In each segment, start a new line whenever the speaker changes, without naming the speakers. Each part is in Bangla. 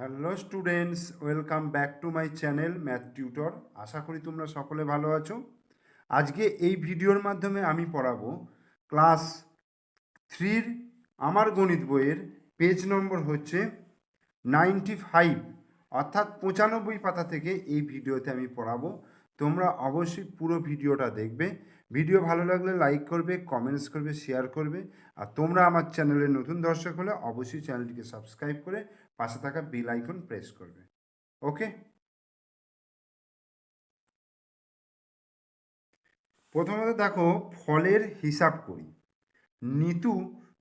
Hello students, welcome back to my channel math tutor. আশা করি তোমরা সকলে ভালো আছো। আজকে এই ভিডিওর মাধ্যমে আমি পড়াবো ক্লাস থ্রির আমার গণিত বইয়ের পেজ নম্বর হচ্ছে নাইনটি ফাইভ, অর্থাৎ পঁচানব্বই পাতা থেকে এই ভিডিওতে আমি পড়াবো। তোমরা অবশ্যই পুরো ভিডিওটা দেখবে। ভিডিও ভালো লাগলে লাইক করবে, কমেন্টস করবে, শেয়ার করবে। আর তোমরা আমার চ্যানেলের নতুন দর্শক হলে অবশ্যই চ্যানেলটিকে সাবস্ক্রাইব করে পাশে থাকা বেল আইকন প্রেস করবে। ওকে? প্রথমত দেখো, ফলের হিসাব করি। নিতু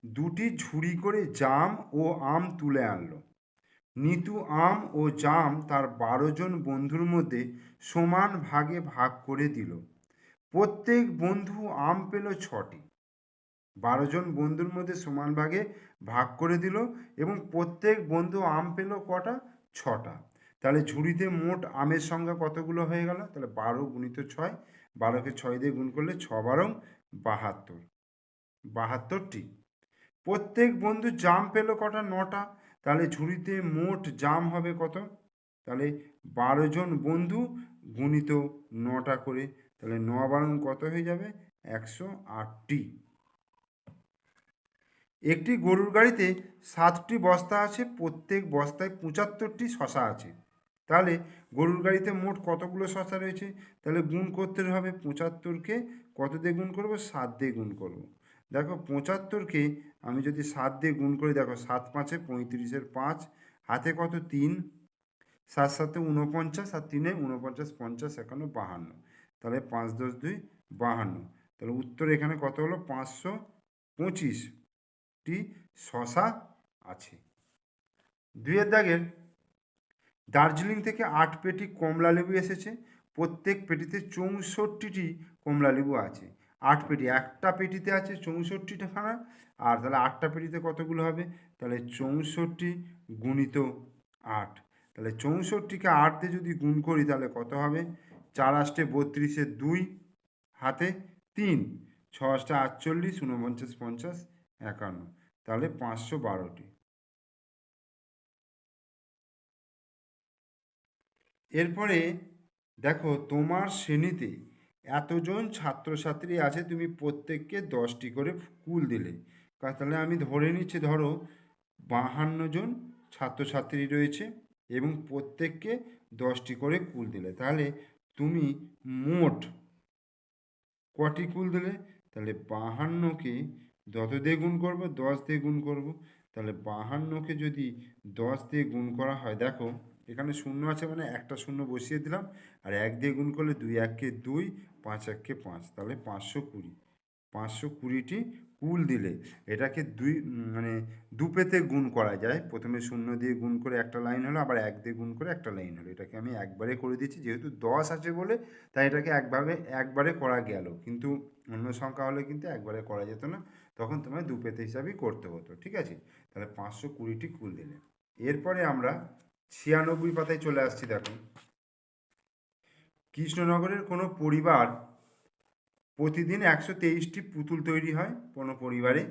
দুটি ঝুড়ি করে জাম ও আম তুলে আনলো। নিতু আম ও জাম তার বারো জন বন্ধুর মধ্যে সমান ভাগে ভাগ করে দিল। প্রত্যেক বন্ধু আম পেল ছটি। বারো জন বন্ধুর মধ্যে সমান ভাগে ভাগ করে দিল এবং প্রত্যেক বন্ধু আম পেল কটা? ছটা। তাহলে ঝুড়িতে মোট আমের সংখ্যা কতগুলো হয়ে গেল? তাহলে বারো গুণিত ছয়, বারোকে ছয় দিয়ে গুণ করলে ছ বারং বাহাত্তর। বাহাত্তরটি। প্রত্যেক বন্ধু জাম পেল কটা? নটা। তাহলে ঝুড়িতে মোট জাম হবে কত? তাহলে বারো জন বন্ধু গুণিত নটা করে, তাহলে ন বারং কত হয়ে যাবে? একশো আটটি। একটি গরুর গাড়িতে সাতটি বস্তা আছে, প্রত্যেক বস্তায় পঁচাত্তরটি শশা আছে। তাহলে গরুর গাড়িতে মোট কতগুলো শশা রয়েছে? তাহলে গুণ করতে হবে পঁচাত্তরকে। কত দিয়ে গুণ করব? সাত দিয়ে গুণ করব। দেখো পঁচাত্তরকে আমি যদি সাত দিয়ে গুণ করি, দেখো সাত পাঁচে পঁয়ত্রিশের পাঁচ। হাতে কত? তিন। সাত সাতে উনপঞ্চাশ আর তিনে উনপঞ্চাশ পঞ্চাশ, একান্ন, বাহান্ন। তাহলে পাঁচ দশ দুই, বাহান্ন। তাহলে উত্তর এখানে কত হলো? পাঁচশো পঁচিশ। পঁচিশটি শশা আছে। দুইয়ের দাগের দার্জিলিং থেকে আট পেটি কমলা লেবু এসেছে। প্রত্যেক পেটিতে চৌষট্টিটি কমলা লেবু আছে। আট পেটি, একটা পেটিতে আছে চৌষট্টিটা খানা। আর তাহলে আটটা পেটিতে কতগুলো হবে? তাহলে চৌষট্টি গুণিত আট। তাহলে চৌষট্টিকে আট দিয়ে যদি গুণ করি তাহলে কত হবে? চার আষ্টে বত্রিশে দুই, হাতে তিন। ছ আষ্টে আটচল্লিশ, ঊনপঞ্চাশ, পঞ্চাশ। একান্ন। তাহলে পাঁচশো বারোটি। এরপরে দেখো, তোমার শ্রেণীতে এতজন ছাত্রছাত্রী আছে, তুমি প্রত্যেককে দশটি করে কুল দিলে। তাহলে আমি ধরে নিচ্ছি, ধরো বাহান্ন জন ছাত্রছাত্রী রয়েছে এবং প্রত্যেককে দশটি করে কুল দিলে। তাহলে তুমি মোট কটি কুল দিলে? তাহলে বাহান্নকে যত দিয়ে গুণ করব, দশ দিয়ে গুণ করব। তাহলে বাহান্নকে যদি দশ দিয়ে গুণ করা হয়, দেখো এখানে শূন্য আছে মানে একটা শূন্য বসিয়ে দিলাম, আর এক দিয়ে গুণ করলে দুই এককে দুই, পাঁচ এককে পাঁচ, তাহলে পাঁচশো কুড়ি। পাঁচশো কুড়িটি কুল দিলে এটাকে দুই মানে দুপেতে গুণ করা যায়। প্রথমে শূন্য দিয়ে গুণ করে একটা লাইন হলো, আবার এক দিয়ে গুণ করে একটা লাইন হলো। এটাকে আমি একবারে করে দিচ্ছি, যেহেতু দশ আছে বলে তাই এটাকে একভাবে, একবারে করা গেল। কিন্তু অন্য সংখ্যা হলে কিন্তু একবারে করা যেত না। তখন তোমায় দু পেতে হিসাবেই করতে হতো, ঠিক আছে? তাহলে পাঁচশো কুড়িটি কুল দিলে। এরপরে আমরা ছিয়ানব্বই পাতায় চলে আসছি, দেখো। কৃষ্ণনগরের কোনো পরিবার প্রতিদিন একশো তেইশটি পুতুল তৈরি হয়, কোনো পরিবারে।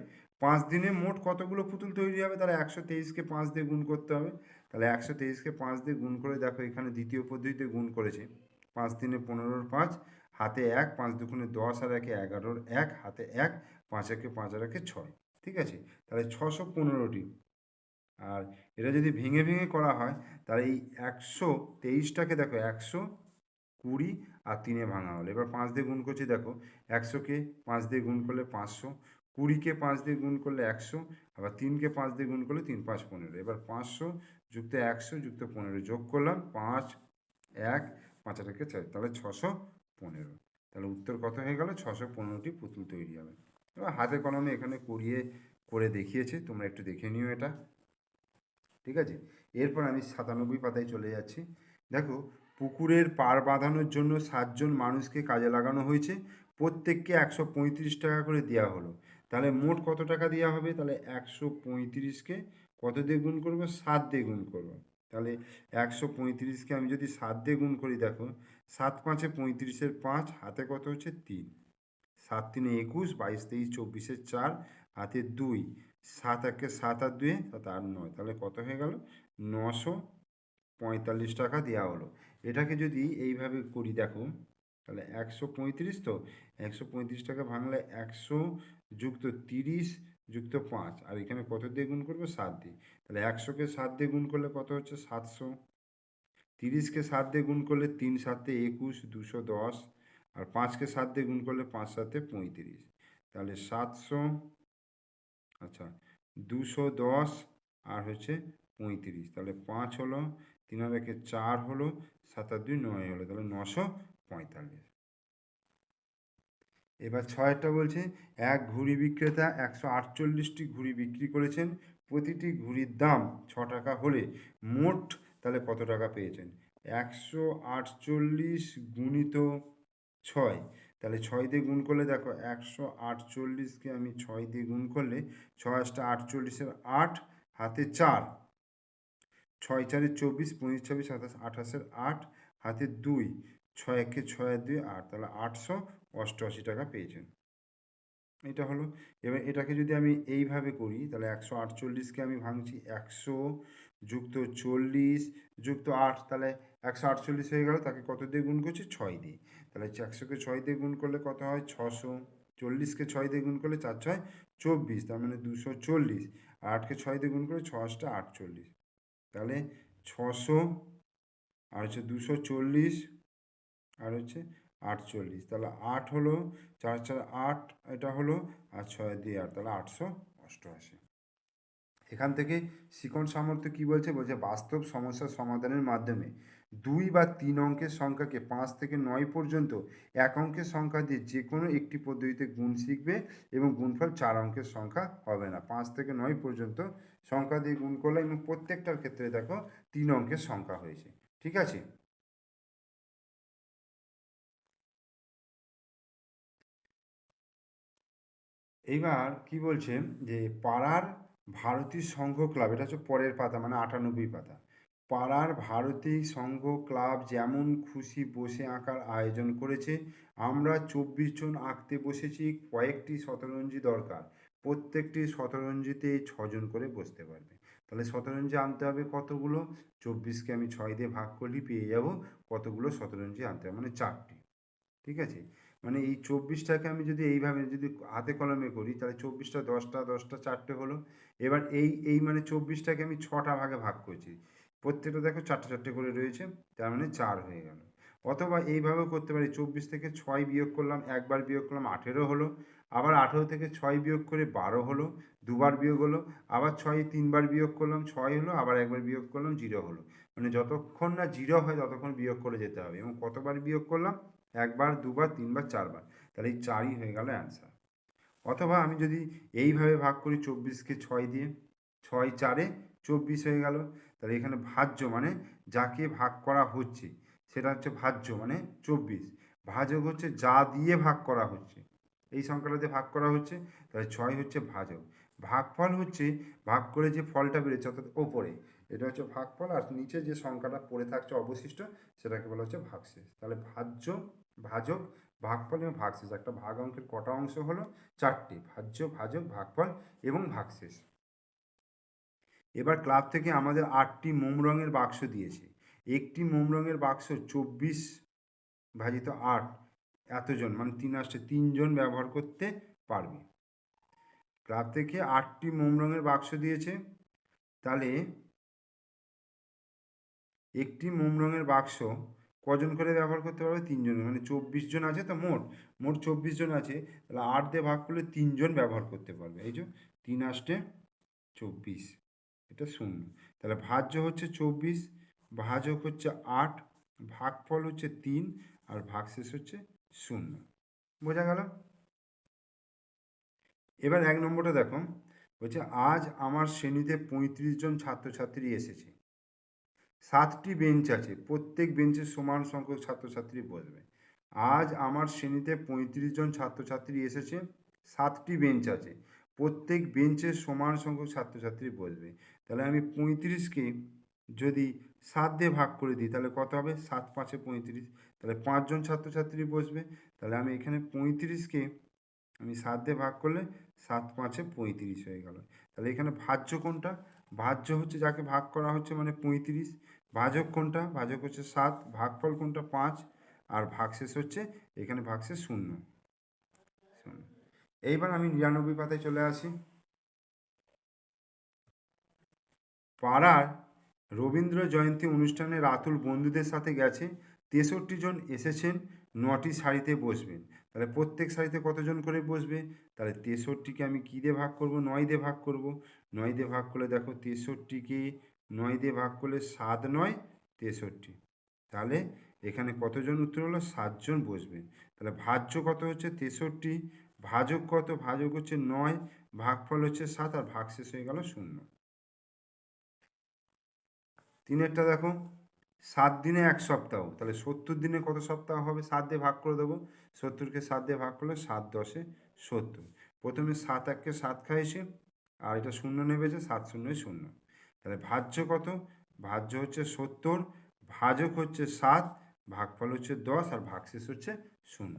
পাঁচ দিনে মোট কতগুলো পুতুল তৈরি হবে? তাহলে একশো তেইশকে পাঁচ দিয়ে গুণ করতে হবে। তাহলে একশো তেইশকে পাঁচ দিয়ে গুণ করে, দেখো, এখানে দ্বিতীয় পদ্ধতিতে গুণ করেছে। পাঁচ দিনে পনেরোর পাঁচ হাতে এক, পাঁচ দুগুণে দশ আর একে এগারোর এক, হাতে এক, পাঁচ একে পাঁচ আর একে ছয়, ঠিক আছে? তাহলে ছশো পনেরোটি। আর এটা যদি ভেঙে ভেঙে করা হয়, তাহলে এই একশো তেইশটাকে দেখো, একশো কুড়ি আর তিনে ভাঙা হলো। এবার পাঁচ দিয়ে গুণ করছি, দেখো, একশোকে পাঁচ দিয়ে গুণ করলে পাঁচশো, কুড়িকে পাঁচ দিয়ে গুণ করলে একশো, আবার তিনকে পাঁচ দিয়ে গুণ করলে তিন, পাঁচ, পনেরো। এবার পাঁচশো যুক্ত একশো, যুক্ত পনেরো যোগ করলাম, পাঁচ, এক, পাঁচ আটাকে চার তাহলে ছশো পনেরো। তাহলে উত্তর কত হয়ে গেল? ছশো পনেরোটি পুতুল তৈরি হবে। এবার হাতে কলমে এখানে করিয়ে করে দেখিয়েছে, তোমরা একটু দেখে নিও এটা। ঠিক আছে? এরপর আমি সাতানব্বই পাতায় চলে যাচ্ছি। দেখো, পুকুরের পার বাঁধানোর জন্য সাতজন মানুষকে কাজে লাগানো হয়েছে। প্রত্যেককে একশো পঁয়ত্রিশ টাকা করে দেওয়া হলো। তাহলে মোট কত টাকা দেওয়া হবে? তাহলে একশো পঁয়ত্রিশকে কত দিয়ে গুণ করব? সাত দিয়ে গুণ করব। তাহলে একশো পঁয়ত্রিশকে আমি যদি সাত দিয়ে গুণ করি, দেখো, সাত পাঁচে পঁয়ত্রিশের পাঁচ, হাতে কত হচ্ছে? তিন। সাত তিনে একুশ, বাইশ তেইশ চব্বিশের চার, হাতে দুই। সাত একে সাত আর দুয়ে, সাত আট নয়। তাহলে কত হয়ে গেল? নশো পঁয়তাল্লিশ টাকা দেওয়া হলো। এটাকে যদি এইভাবে করি, দেখো, তাহলে একশো পঁয়ত্রিশ তো? একশো পঁয়ত্রিশ টাকা ভাঙলে একশো যুক্ত তিরিশ যুক্ত পাঁচ। আর এখানে কত দিয়ে গুণ করব? সাত দিয়ে। তাহলে একশোকে সাত দিয়ে গুণ করলে কত হচ্ছে? সাতশো। তিরিশকে সাত দিয়ে গুণ করলে তিন সাতে একুশ, দুশো দশ। আর পাঁচকে সাত দিয়ে গুণ করলে পাঁচ সাতে পঁয়ত্রিশ। তাহলে সাতশো আচ্ছা দুশো দশ আর হচ্ছে পঁয়ত্রিশ। তাহলে পাঁচ হলো, তিন আর একে চার হলো, সাত আর দুই নয় হলো। তাহলে নশো পঁয়তাল্লিশ। এবার ছয়টা বলছে, এক ঘুড়ি বিক্রেতা একশো আটচল্লিশটি ঘুড়ি বিক্রি করেছেন, প্রতিটি ঘুড়ির দাম ছ টাকা হলে মোট তাহলে কত টাকা পেয়েছেন? একশো আটচল্লিশ গুণিত ছয়, তাহলে ছয় দিয়ে গুণ করলে দেখো, একশো আটচল্লিশকে আমি ছয় দিয়ে গুণ করলে ছয় আটটা আটচল্লিশের আট, হাতে চার। ছয় চারে চব্বিশ, পঁচিশ, ছাব্বিশ, সাতাশ, আঠাশের আট, হাতে দুই। ছয় একে ছয় দুই, আট, তাহলে আটশো অষ্টআশি টাকা পেয়েছেন। এটা হলো, এবার এটাকে যদি আমি এইভাবে করি, তাহলে একশো আটচল্লিশকে আমি ভাঙছি, একশো যুক্ত চল্লিশ যুক্ত আট, তাহলে একশো আটচল্লিশ হয়ে গেল, তাকে কত দিয়ে গুণ করছি? ছয় দিয়ে। তাহলে একশোকে ছয় দিয়ে গুণ করলে কত হয়? ছশো চল্লিশকে ছয় দিয়ে গুণ করলে চার, ছয়, চব্বিশ, তার মানে দুশো চল্লিশ। আর আটকে ছয় দিয়ে গুণ করলে ছ আটটা আটচল্লিশ। তাহলে ছশো, আর হচ্ছে দুশো চল্লিশ, আর হচ্ছে আটচল্লিশ, তাহলে আট হলো চার চার আট, এটা হলো আর ছয় দিয়ে আট, তাহলে আটশো অষ্টআশি। এখান থেকে শিকন সামর্থ্য কী বলছে? বলছে বাস্তব সমস্যার সমাধানের মাধ্যমে দুই বা তিন অঙ্কের সংখ্যাকে পাঁচ থেকে নয় পর্যন্ত এক অঙ্কের সংখ্যা দিয়ে যে কোনো একটি পদ্ধতিতে গুণ শিখবে এবং গুণফল চার অঙ্কের সংখ্যা হবে না। পাঁচ থেকে নয় পর্যন্ত সংখ্যা দিয়ে গুণ করলে এবং প্রত্যেকটার ক্ষেত্রে দেখো তিন অঙ্কের সংখ্যা হয়েছে। ঠিক আছে? এইবার কি বলছে? যে পাড়ার ভারতী সংঘ ক্লাব এটা হচ্ছে পরের পাতা মানে আটানব্বই পাতা। পাড়ার ভারতী সংঘ ক্লাব যেমন খুশি বসে আঁকার আয়োজন করেছে, আমরা চব্বিশ জন আঁকতে বসেছি, কয়েকটি শতরঞ্জি দরকার। প্রত্যেকটি শতরঞ্জিতে ছজন করে বসতে পারবে। তাহলে শতরঞ্জি আনতে হবে কতগুলো? চব্বিশকে আমি ছয় দিয়ে ভাগ করলেই পেয়ে যাব কতগুলো শতরঞ্জি আনতে হবে মানে চারটি। ঠিক আছে? মানে এই চব্বিশটাকে আমি যদি এইভাবে যদি হাতে কলমে করি, তাহলে চব্বিশটা দশটা দশটা চারটে হলো। এবার এই এই মানে চব্বিশটাকে আমি ছটা ভাগে ভাগ করছি। প্রত্যেকটা দেখো চারটে চারটে করে রয়েছে, তার মানে চার হয়ে গেল। অথবা এইভাবেও করতে পারি, চব্বিশ থেকে ছয় বিয়োগ করলাম, একবার বিয়োগ করলাম, আঠেরো হলো। আবার আঠেরো থেকে ছয় বিয়োগ করে বারো হলো, দুবার বিয়োগ হলো। আবার ছয়, তিনবার বিয়োগ করলাম, ছয় হলো, আবার একবার বিয়োগ করলাম, জিরো হলো। মানে যতক্ষণ না জিরো হয়, ততক্ষণ বিয়োগ করে যেতে হবে। এবং কতবার বিয়োগ করলাম? একবার, দুবার, তিনবার, চারবার। তাহলে এই চারই হয়ে গেল অ্যান্সার অথবা আমি যদি এইভাবে ভাগ করি চব্বিশকে ছয় দিয়ে, ছয় চারে চব্বিশ হয়ে গেল, তাহলে এখানে ভাজ্য মানে যাকে ভাগ করা হচ্ছে, সেটা হচ্ছে ভাজ্য মানে চব্বিশ। ভাজক হচ্ছে যা দিয়ে ভাগ করা হচ্ছে। এই সংখ্যাটা সংখ্যাটাতে ভাগ করা হচ্ছে, তাহলে ছয় হচ্ছে ভাজক। ভাগফল হচ্ছে, ভাগ করে যে ফলটা বেরোচ্ছে, অর্থাৎ ওপরে, এটা হচ্ছে ভাগফল, আর নিচে যে সংখ্যাটা পড়ে থাকছে অবশিষ্ট, সেটাকে বলা হচ্ছে ভাগশেষ। তাহলে ভাজ্য ভাজক ভাগফল এবং ভাগশেষ। একটা ভাগ অঙ্কের কটা অংশ হলো? চারটি। ভাজ্য, ভাজক, ভাগফল এবং ভাগশেষ। এবার ক্লাব থেকে আমাদের আটটি মোম রঙের বাক্স দিয়েছে। একটি মোম রঙের বাক্স চব্বিশ ভাজিত আট এতজন মানে তিন আসতে তিনজন ব্যবহার করতে পারবে। ক্লাব থেকে আটটি মোম রঙের বাক্স দিয়েছে। তাহলে একটি মোম রঙের বাক্স কজন করে ব্যবহার করতে পারবে? তিনজন। মানে চব্বিশ জন আছে তো মোট। মোট চব্বিশ জন আছে। তাহলে আট দিয়ে ভাগ করলে তিনজন ব্যবহার করতে পারবে। এই যে তিন আসতে চব্বিশ। এটা শূন্য। তাহলে ভাজ্য হচ্ছে চব্বিশ, ভাজক হচ্ছে আট, ভাগফল হচ্ছে তিন আর ভাগশেষ হচ্ছে শূন্য। বোঝা গেল? এবার এক নম্বরটা দেখো। বলছে, আজ আমার শ্রেণীতে পঁয়ত্রিশ জন ছাত্রছাত্রী এসেছে। সাতটি বেঞ্চ আছে, প্রত্যেক বেঞ্চে সমান সংখ্যক ছাত্রছাত্রী বসবে। আজ আমার শ্রেণীতে পঁয়ত্রিশ জন ছাত্রছাত্রী এসেছে, সাতটি বেঞ্চ আছে, প্রত্যেক বেঞ্চে সমান সংখ্যক ছাত্রছাত্রী বসবে। তাহলে আমি পঁয়ত্রিশকে যদি সাত দিয়ে ভাগ করে দিই, তাহলে কত হবে? সাত পাঁচে পঁয়ত্রিশ। তাহলে পাঁচজন ছাত্রছাত্রী বসবে, তাহলে আমি এখানে পঁয়ত্রিশকে আমি সাত দিয়ে ভাগ করলে সাত পাঁচে পঁয়ত্রিশ হয়ে গেল। তাহলে এখানে ভাজ্য কোনটা? ভাজ্য হচ্ছে যাকে ভাগ করা হচ্ছে মানে পঁয়ত্রিশ, ভাজক কোনটা? ভাজক হচ্ছে সাত, ভাগফল কোনটা? পাঁচ, আর ভাগশেষ হচ্ছে এখানে ভাগশেষ শূন্য। এইবার আমি নিরানব্বই পাতায় চলে আসি। পাড়ার রবীন্দ্র জয়ন্তী অনুষ্ঠানে রাতুল বন্ধুদের সাথে গেছে। তেষট্টি জন এসেছেন, নটি সারিতে বসবেন। তাহলে প্রত্যেক সারিতে কতজন করে বসবে? তাহলে তেষট্টিকে আমি কী দিয়ে ভাগ করব? নয় দিয়ে ভাগ করব। নয় দিয়ে ভাগ করলে দেখো তেষট্টিকে নয় দিয়ে ভাগ করলে সাত নয়, তেষট্টি। তাহলে এখানে কতজন উত্তর হলো? সাতজন বসবেন তাহলে ভাজ্য কত হচ্ছে? তেষট্টি। ভাজক কত? ভাজক হচ্ছে নয়। ভাগফল হচ্ছে সাত আর ভাগ শেষ হয়ে গেল শূন্য। তিনেরটা দেখো। সাত দিনে এক সপ্তাহ। তাহলে সত্তর দিনে কত সপ্তাহ হবে? সাত দিয়ে ভাগ করে দেবো। সত্তরকে সাত দিয়ে ভাগ করলে সাত দশে সত্তর। প্রথমে সাত এককে সাত খাইছে, আর এটা শূন্য নেমেছে সাত শূন্য শূন্য। তাহলে ভাজ্য কত? ভাজ্য হচ্ছে সত্তর, ভাজক হচ্ছে সাত, ভাগফল হচ্ছে দশ, আর ভাগশেষ হচ্ছে শূন্য।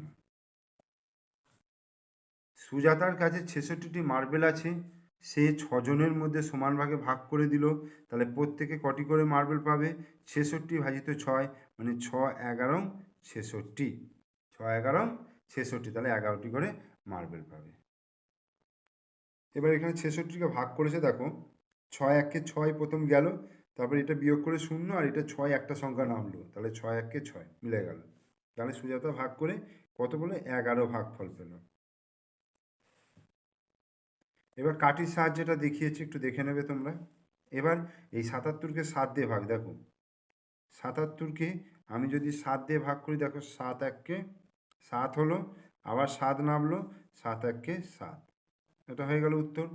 সুজাতার কাছে ছেষট্টিটি মার্বেল আছে। সে ছজনের মধ্যে সমান ভাগে ভাগ করে দিল। তাহলে প্রত্যেকে কটি করে মার্বেল পাবে? ছেষট্টি ভাজিত ছয় মানে ছ এগারো ছেষট্টি। ছ এগারো ছেষট্টি, তাহলে এগারোটি করে মার্বেল পাবে। এবার এখানে ছেষট্টিকে ভাগ করেছে, দেখো। ছয় এককে ছয় প্রথম গেল, তারপর এটা বিয়োগ করে শূন্য আর এটা ছয় একটা সংখ্যা নামলো। তাহলে ছয় এককে ছয় মিলে গেল। তাহলে সুজাতা ভাগ করে কত বলে? এগারো ভাগ ফল পেল। এবার কাটির সাহায্যে এটা দেখিয়েছি, একটু দেখে নেবে তোমরা। এবার এই সাতাত্তরকে সাত দিয়ে ভাগ, দেখো। সাতাত্তরকে আমি যদি সাত দিয়ে ভাগ করি, দেখো, সাত এককে সাত হলো, আবার সাত নামলো, সাত এককে সাত। এটা হয়ে গেল উত্তর।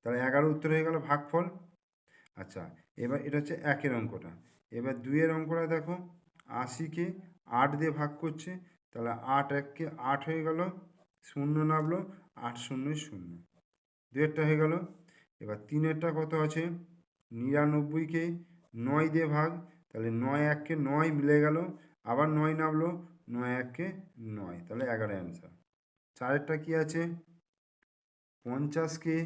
তাহলে এগারো উত্তর হয়ে গেল ভাগফল। আচ্ছা এবার এটা হচ্ছে একের অঙ্কটা। এবার দুইয়ের অঙ্কটা দেখো, আশিকে আট দিয়ে ভাগ করছে, তাহলে আট এককে আট হয়ে গেল, শূন্য নামলো, আট শূন্য শূন্য। দুয়েরটা হয়ে গেল। এবার তিনেরটা কত আছে? নিরানব্বইকে নয় দিয়ে ভাগ, তাহলে নয় এককে নয় মিলে গেল। আবার নয় নামলো, নয় এককে নয়, তাহলে এগারো অ্যান্সার চারেরটা কি আছে? পঞ্চাশকে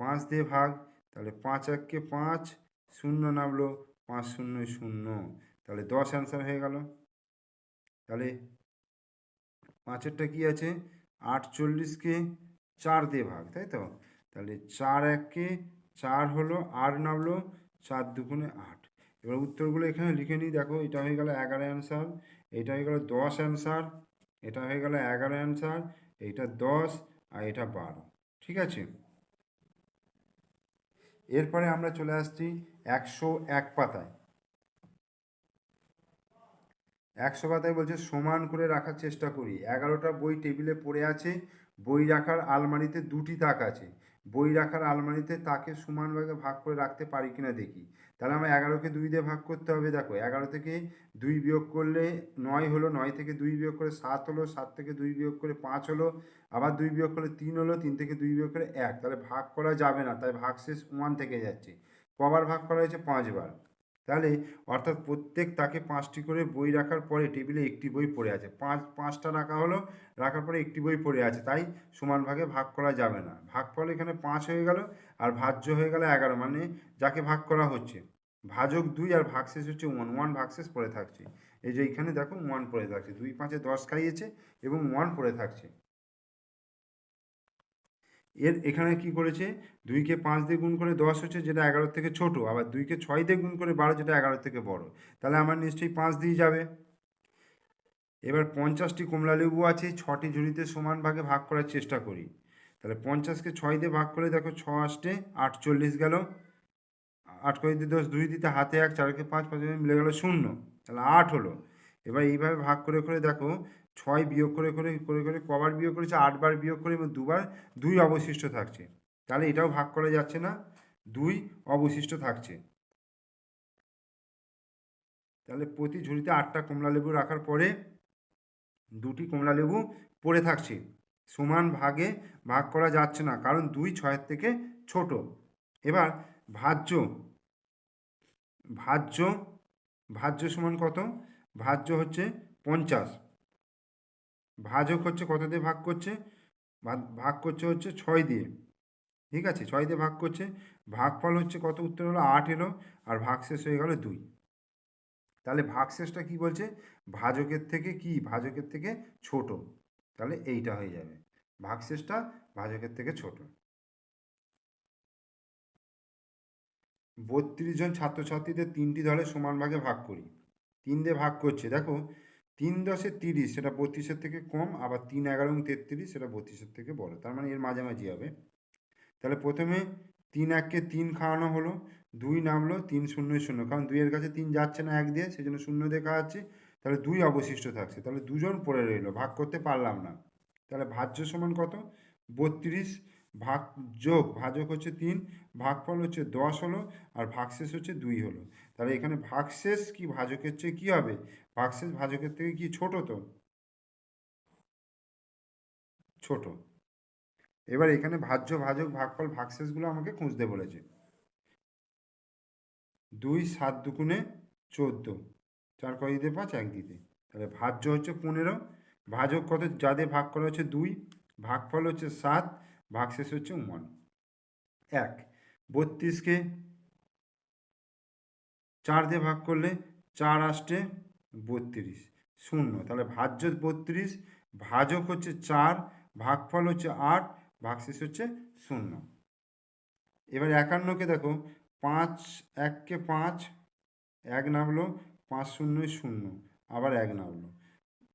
পাঁচ দিয়ে ভাগ, তাহলে পাঁচ এককে পাঁচ, শূন্য নামলো, পাঁচ শূন্য শূন্য, তাহলে দশ অ্যান্সার হয়ে গেল। তাহলে পাঁচেরটা কি আছে? আটচল্লিশকে চার দিয়ে ভাগ, তাই তো? তাহলে চার এককে চার হলো আট নামলো, চার দুগুণে আট। এবার উত্তরগুলো এখানে লিখে নিই, দেখো এটা হয়ে গেল এগারো অ্যান্সার এটা হয়ে গেল দশ অ্যান্সার এটা হয়ে গেল এগারো অ্যান্সার এইটা দশ আর এটা বারো, ঠিক আছে? এরপরে আমরা চলে আসছি একশো এক পাতায়। একশো পাতায় বলছে, সমান করে রাখার চেষ্টা করি। এগারোটা বই টেবিলে পড়ে আছে, বই রাখার আলমারিতে দুটি তাক আছে। বই রাখার আলমারিতে তাকে সমানভাবে ভাগ করে রাখতে পারি কিনা দেখি। তাহলে আমার এগারোকে দুই দিয়ে ভাগ করতে হবে, দেখো, এগারো থেকে দুই বিয়োগ করলে নয় হলো, নয় থেকে দুই বিয়োগ করে সাত হলো, সাত থেকে দুই বিয়োগ করে পাঁচ হলো, আবার দুই বিয়োগ করে তিন হলো, তিন থেকে দুই বিয়োগ করে এক। তাহলে ভাগ করা যাবে না, তাই ভাগ শেষ ওয়ান থেকে যাচ্ছে। কবার ভাগ করা হয়েছে? পাঁচবার। তাহলে অর্থাৎ প্রত্যেক তাকে পাঁচটি করে বই রাখার পরে টেবিলে একটি বই পড়ে আছে। পাঁচ, পাঁচটা রাখা হলো, রাখার পরে একটি বই পড়ে আছে। তাই সমান ভাগে ভাগ করা যাবে না। ভাগ ভাগফল এখানে পাঁচ হয়ে গেল আর ভাজ্য হয়ে গেল এগারো মানে যাকে ভাগ করা হচ্ছে। ভাজক দুই আর ভাগশেষ হচ্ছে ওয়ান ওয়ান ভাগশেষ পড়ে থাকছে। এই যে এইখানে দেখো ওয়ান পড়ে থাকছে। দুই পাঁচে দশ খাইয়েছে এবং ওয়ান পড়ে থাকছে। এর এখানে কি করেছে? দুইকে পাঁচ দিয়ে গুণ করে দশ হচ্ছে যেটা এগারো থেকে ছোট, আবার দুইকে ছয় দিয়ে গুণ করে বারো যেটা এগারো থেকে বড়। তাহলে আমার নিশ্চয়ই পাঁচ দিয়ে যাবে। এবার পঞ্চাশটি কমলা লেবু আছে, ছটি ঝুড়িতে সমান ভাগে ভাগ করার চেষ্টা করি। তাহলে পঞ্চাশকে ছয় দিয়ে ভাগ করে দেখো ছ আষ্টে আটচল্লিশ গেল। আট করে দিয়ে দশ, দুই দিতে হাতে এক, চারকে পাঁচ পাঁচ মিলে গেল শূন্য। তাহলে আট হলো। এবার এইভাবে ভাগ করে করে দেখো ছয় বিয়োগ করে করে করে করে কবার বিয়োগ করেছে, আটবার বিয়োগ করে এবং দুবার দুই অবশিষ্ট থাকছে। তাহলে এটাও ভাগ করা যাচ্ছে না, দুই অবশিষ্ট থাকছে। তাহলে প্রতি ঝুড়িতে আটটা কমলা লেবু রাখার পরে দুটি কমলা লেবু পড়ে থাকছে। সমান ভাগে ভাগ করা যাচ্ছে না, কারণ দুই ছয়ের থেকে ছোট। এবার ভাজ্য ভাজ্য ভাজ্য সমান কত? ভাজ্য হচ্ছে পঞ্চাশ। ভাজক হচ্ছে কত দিয়ে ভাগ করছে? ভাগ করছে হচ্ছে ছয় দিয়ে। ঠিক আছে? ছয় দিয়ে ভাগ করছে। ভাগফল হচ্ছে কত? উত্তর হলো আট এলো, আর ভাগশেষ হয়ে গেল দুই। তাহলে ভাগশেষটা কি বলছে? ভাজকের থেকে কি? ভাজকের থেকে ছোট। তাহলে এইটা হয়ে যাবে। ভাগশেষটা ভাজকের থেকে ছোট। বত্রিশ জন ছাত্রছাত্রীদের তিনটি দলে সমান ভাগে ভাগ করি। তিন দিয়ে ভাগ করছে। দেখো তিন দশে তিরিশ, সেটা বত্রিশের থেকে কম, আবার তিন এগারো তেত্রিশ, সেটা বত্রিশের থেকে বড়। তার মানে এর মাঝামাঝি হবে। তাহলে প্রথমে তিন এককে তিন খাওয়ানো হলো, দুই নামলো, তিন শূন্য শূন্য। কারণ দুইয়ের কাছে তিন যাচ্ছে না এক দিয়ে সেই জন্য শূন্য দিয়ে খাওয়াচ্ছি। তাহলে দুই অবশিষ্ট থাকছে। তাহলে দুজন পড়ে রইল, ভাগ করতে পারলাম না। তাহলে ভাজ্য সমান কত? বত্রিশ ভাগ যোগ, ভাজক হচ্ছে তিন, ভাগফল হচ্ছে দশ হলো, আর ভাগশেষ হচ্ছে দুই হলো। তাহলে এখানে ভাগশেষ কি, ভাজকের চেয়ে কী হবে? ভাগশেষ ভাজকের থেকে কি ছোট তো? ছোট। এবার এখানে ভাজ্য, ভাজক, ভাগফল ভাগশেষগুলো আমাকে খুঁজতে বলেছে। দুই, সাত দুগুণে চোদ্দ। চার কয় দিতে পাঁচ? এক দিতে। তাহলে ভাজ্য হচ্ছে পনেরো, ভাজক কত? যাদের ভাগ করা হচ্ছে দুই, ভাগফল হচ্ছে সাত ভাগশেষ হচ্ছে ওয়ান। এক। বত্রিশকে চার দিয়ে ভাগ করলে চার আষ্টে বত্রিশ। শূন্য। তাহলে ভাজ্য বত্রিশ, ভাজক হচ্ছে চার, ভাগফল হচ্ছে আট, ভাগশেষ হচ্ছে শূন্য। এবার একান্নকে দেখো, পাঁচ, এককে পাঁচ, এক নামলো, পাঁচ শূন্য শূন্য, আবার এক নামলো।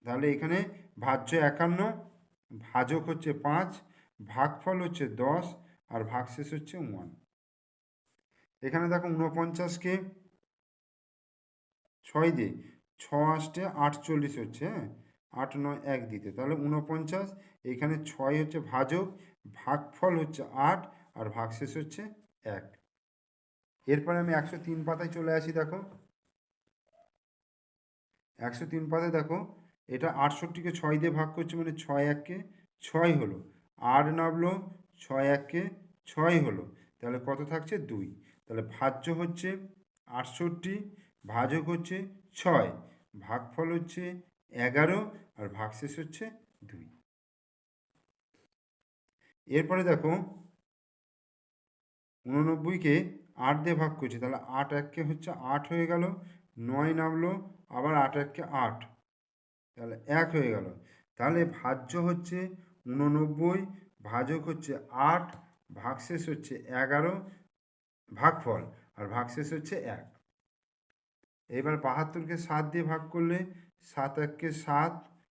তাহলে এখানে ভাজ্য একান্ন, ভাজক হচ্ছে পাঁচ, ভাগফল হচ্ছে দশ, আর ভাগশেষ হচ্ছে ওয়ান। এখানে দেখো ঊনপঞ্চাশকে ছয় দিয়ে ছ আষ্টে আটচল্লিশ হচ্ছে হ্যাঁ? আট, নয়, এক দিতে। তাহলে ঊনপঞ্চাশ, এখানে ছয় হচ্ছে ভাজক, ভাগফল হচ্ছে আট, আর ভাগশেষ হচ্ছে এক। এরপরে আমি একশো তিন পাতায় চলে আসি, দেখো। একশো তিন পাতায় দেখো, এটা আটষট্টিকে ছয় দিয়ে ভাগ করছে মানে ছয় এককে ছয় হলো। আট নামলো, ছয় এককে ছয় হলো। তাহলে কত থাকছে? দুই। তাহলে ভাজ্য হচ্ছে আটষট্টি ভাজক হচ্ছে ছয়, ভাগফল হচ্ছে এগারো আর ভাগশেষ হচ্ছে দুই। এরপরে দেখো উননব্বইকে আট দিয়ে ভাগ করছে, তাহলে আট এককে হচ্ছে আট হয়ে গেল, নয় নামলো, আবার আট এককে আট, তাহলে এক হয়ে গেল। তাহলে ভাজ্য হচ্ছে উননব্বই, ভাজক হচ্ছে আট, ভাগশেষ হচ্ছে এগারো, ভাগফল আর ভাগশেষ হচ্ছে এক। এবার বাহাত্তরকে সাত দিয়ে ভাগ করলে সাত এককে সাত,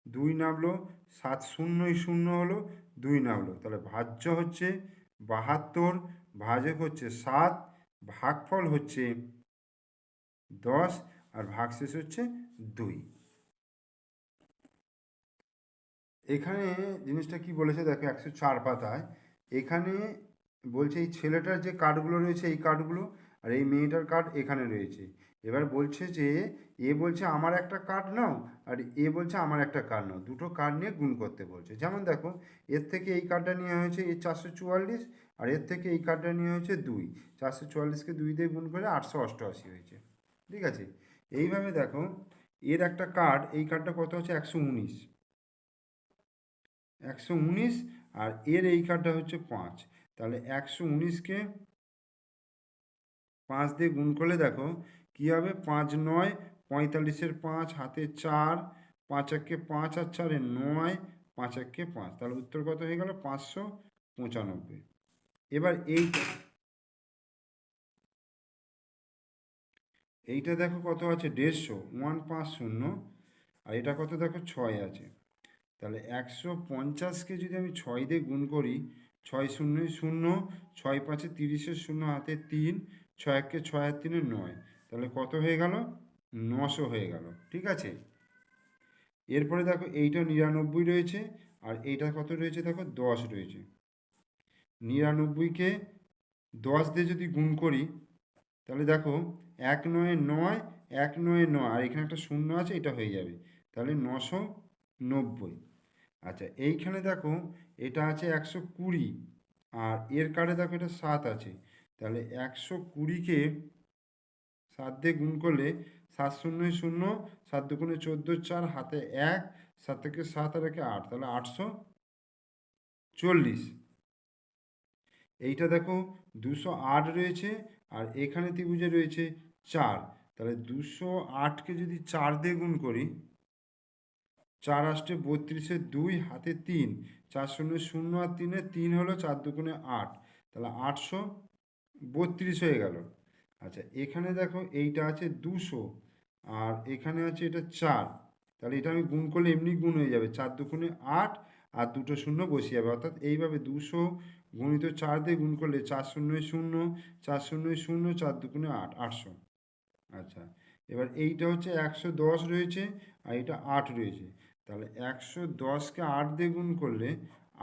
দুই নামলো, সাত শূন্যই শূন্য হলো, দুই নামলো। তাহলে ভাজ্য হচ্ছে বাহাত্তর, ভাজক হচ্ছে সাত, ভাগফল হচ্ছে দশ, আর ভাগশেষ হচ্ছে দুই। এখানে জিনিসটা কি বলেছে? দেখো, একশো চার পাতায়। এখানে বলছে, এই ছেলেটার যে কার্ডগুলো রয়েছে, এই কার্ডগুলো আর এই মেয়েটার কার্ড এখানে রয়েছে। এবার বলছে যে, এ বলছে আমার একটা কার্ড নাও আর এ বলছে আমার একটা কার্ড নাও। দুটো কার্ড নিয়ে গুণ করতে বলছে। যেমন দেখো, এর থেকে এই কার্ডটা নেওয়া হয়েছে এই চারশো চুয়াল্লিশ আর এর থেকে এই কার্ডটা নেওয়া হয়েছে দুই। চারশো চুয়াল্লিশকে দুই দিয়ে গুণ করে আটশো অষ্টআশি হয়েছে। ঠিক আছে? এইভাবে দেখো, এর একটা কার্ড এই কার্ডটা কত হচ্ছে? একশো উনিশ। একশো উনিশ আর এর এই কার্ডটা হচ্ছে পাঁচ। তাহলে একশো উনিশকে পাঁচ দিয়ে গুণ করলে দেখো কী হবে? পাঁচ নয়, পঁয়তাল্লিশের পাঁচ, হাতে চার, পাঁচ একে পাঁচ আর চারে নয়, পাঁচ একে পাঁচ। তাহলে উত্তর কত হয়ে গেল? পাঁচশো পঁচানব্বই। এবার এইটা এইটা দেখো কত আছে? দেড়শো, ওয়ান পাঁচ শূন্য। আর এটা কত? দেখো ছয় আছে। তাহলে একশো পঞ্চাশকে যদি আমি ছয় দিয়ে গুণ করি, ছয় শূন্য শূন্য, ছয় পাঁচে তিরিশের শূন্য, হাতে তিন, ছয় একে ছয় আর তিনে নয়। তাহলে কত হয়ে গেল? নশো হয়ে গেল, ঠিক আছে? এরপরে দেখো এইটা নিরানব্বই রয়েছে আর এইটা কত রয়েছে দেখো? দশ রয়েছে। নিরানব্বইকে দশ দিয়ে যদি গুণ করি, তাহলে দেখো এক নয় নয়, এক নয় নয়, আর এখানে একটা শূন্য আছে, এটা হয়ে যাবে। তাহলে নশো নব্বই। আচ্ছা এইখানে দেখো এটা আছে একশো কুড়ি, আর এর কার্ডে দেখো এটা সাত আছে। তাহলে একশো কুড়িকে সাত দিয়ে গুণ করলে সাত শূন্য শূন্য, সাত দুগুণে চোদ্দ, চার, হাতে এক, সাত থেকে সাত আর একে আট, তাহলে আটশো চল্লিশ। এইটা দেখো দুশো আট রয়েছে আর এখানে ত্রিভুজে রয়েছে চার, তাহলে দুশো আটকে যদি চার দিয়ে গুণ করি, চার আসতে বত্রিশে দুই, হাতে তিন, চার শূন্য শূন্য আর তিনে তিন হলো চার দুগুণে আট, তাহলে আটশো বত্রিশ হয়ে গেল। আচ্ছা এখানে দেখো এইটা আছে দুশো আর এখানে আছে এটা চার। তাহলে এটা আমি গুণ করলে এমনি গুণ হয়ে যাবে। চার দুগুণে আট আর দুটো শূন্য বসে যাবে। অর্থাৎ এইভাবে দুশো গুণিত চার দিয়ে গুণ করলে চার শূন্য শূন্য, চার শূন্য শূন্য, চার দুগুণে আট, আটশো। আচ্ছা এবার এইটা হচ্ছে একশো দশ রয়েছে আর এটা আট রয়েছে। তাহলে একশো দশকে আট দিয়ে গুণ করলে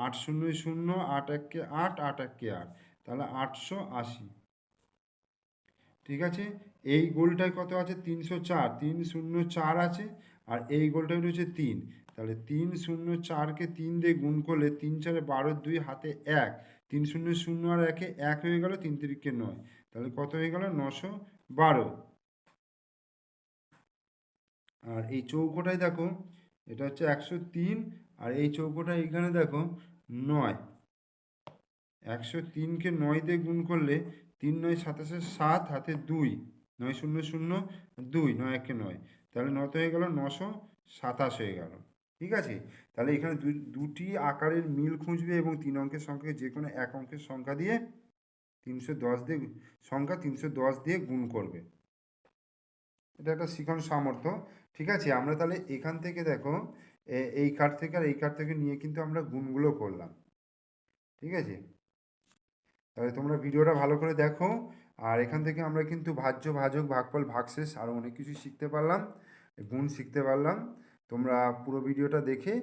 আট শূন্য শূন্য, আট এককে আট আট এককে আট। তাহলে আটশো আশি। ঠিক আছে? এই গোলটায় কত আছে? তিনশো চার। তিন শূন্য চার আছে আর এই গোলটায় রয়েছে তিন। তাহলে তিন শূন্য চারকে তিন দিয়ে গুণ করলে তিন চারে বারো দুই হাতে এক। তিন শূন্য শূন্য আর একে এক হয়ে গেল তিন তিরিখকে নয়। তাহলে কত হয়ে গেল? নশো বারো। আর এই চৌকোটায় দেখো, এটা হচ্ছে একশো তিন আর এই চৌকোটা এখানে দেখো নয়। একশো তিনকে নয় দিয়ে গুণ করলে তিন নয় সাতাশে সাত, হাতে দুই। নয় শূন্য শূন্য, দুই, নয় একে নয়। তাহলে নত হয়ে গেল নশো সাতাশ হয়ে গেল। ঠিক আছে? তাহলে এখানে দুটি আকারের মিল খুঁজবে এবং তিন অঙ্কের সংখ্যাকে যে কোনো এক অঙ্কের সংখ্যা দিয়ে তিনশো দশ দিয়ে সংখ্যা তিনশো দশ দিয়ে গুণ করবে। এটা একটা শিখন সামর্থ্য। ঠিক আছে? আমরা তাহলে এখান থেকে দেখো এই কার্ড থেকে আর এই কার্ড থেকে নিয়ে কিন্তু আমরা গুণগুলো করলাম। ঠিক আছে? তাহলে তোমরা ভিডিওটা ভালো করে দেখো। আর এখান থেকে আমরা কিন্তু ভাজ্য, ভাজক, ভাগফল, ভাগশেষ আরও অনেক কিছু শিখতে পারলাম, গুণ শিখতে পারলাম। তোমরা পুরো ভিডিওটা দেখে,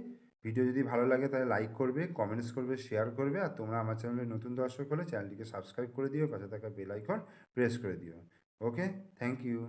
ভিডিও যদি ভালো লাগে তাহলে লাইক করবে কমেন্টস করবে শেয়ার করবে। আর তোমরা আমার চ্যানেলে নতুন দর্শক হলে চ্যানেলটিকে সাবস্ক্রাইব করে দিও, পাশে থাকা বেল আইকন প্রেস করে দিও। Okay thank you